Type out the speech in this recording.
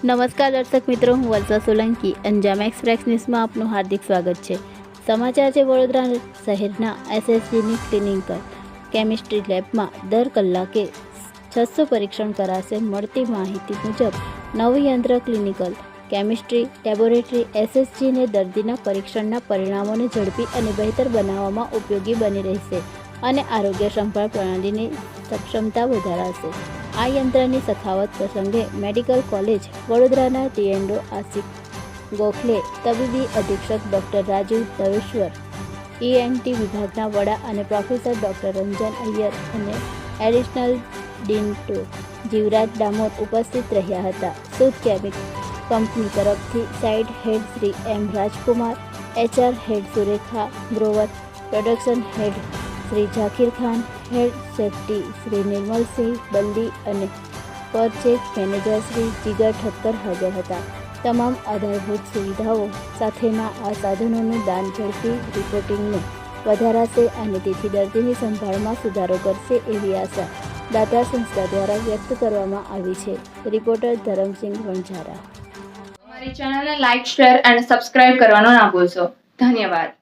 નમસ્કાર દર્શક મિત્રો, હું વર્ષા સોલંકી. અંજામ એક્સપ્રેસ ન્યૂઝમાં આપનું હાર્દિક સ્વાગત છે. સમાચાર છે વડોદરા શહેરના એસએસજીની ક્લિનિકલ કેમિસ્ટ્રી લેબમાં દર કલાકે છસો પરીક્ષણ કરાશે મળતી માહિતી મુજબ નવું યંત્ર ક્લિનિકલ. કેમિસ્ટ્રી, લેબોરેટરી, એસએસજીને દર્દીના પરીક્ષણના પરિણામોને ઝડપી અને બહેતર બનાવવામાં ઉપયોગી બની રહેશે અને આરોગ્ય સંભાળ પ્રણાલીની સક્ષમતા વધારાશે. આ યંત્રની સખાવત પ્રસંગે મેડિકલ કોલેજ વડોદરાના ટીએનડો આસિફ ગોખલે તબીબી અધિક્ષક ડૉક્ટર રાજીવ દવેશ્વર ઈએનટી વિભાગના વડા અને પ્રોફેસર ડૉક્ટર રંજન અય્યર અને additional dean to Jivraj Damor ઉપસ્થિત રહ્યા હતા. સુદ કેમિક કંપની તરફથી site head Shri M Rajkumar, HR head Surekha, Grover production head Shri Zakir Khan, head safety Shri Nirmalsingh Balli અને પરચેજ મેનેજર શ્રી જીગર ઠક્કર હાજર હતા. તમામ આધારભૂત સુવિધાઓ સાથેના આ સાધનોનું દાન ઝડપી રિપોર્ટિંગને વધારાશે અને તેથી દર્દીની સંભાળમાં સુધારો કરશે એવી આશા દાતા સંસ્થા દ્વારા વ્યક્ત કરવામાં આવી છે. રિપોર્ટર ધરમસિંહ વણઝારા. અમારી ચેનલને લાઇક શેર અને સબસ્ક્રાઇબ કરવાનું ના ભૂલશો. ધન્યવાદ.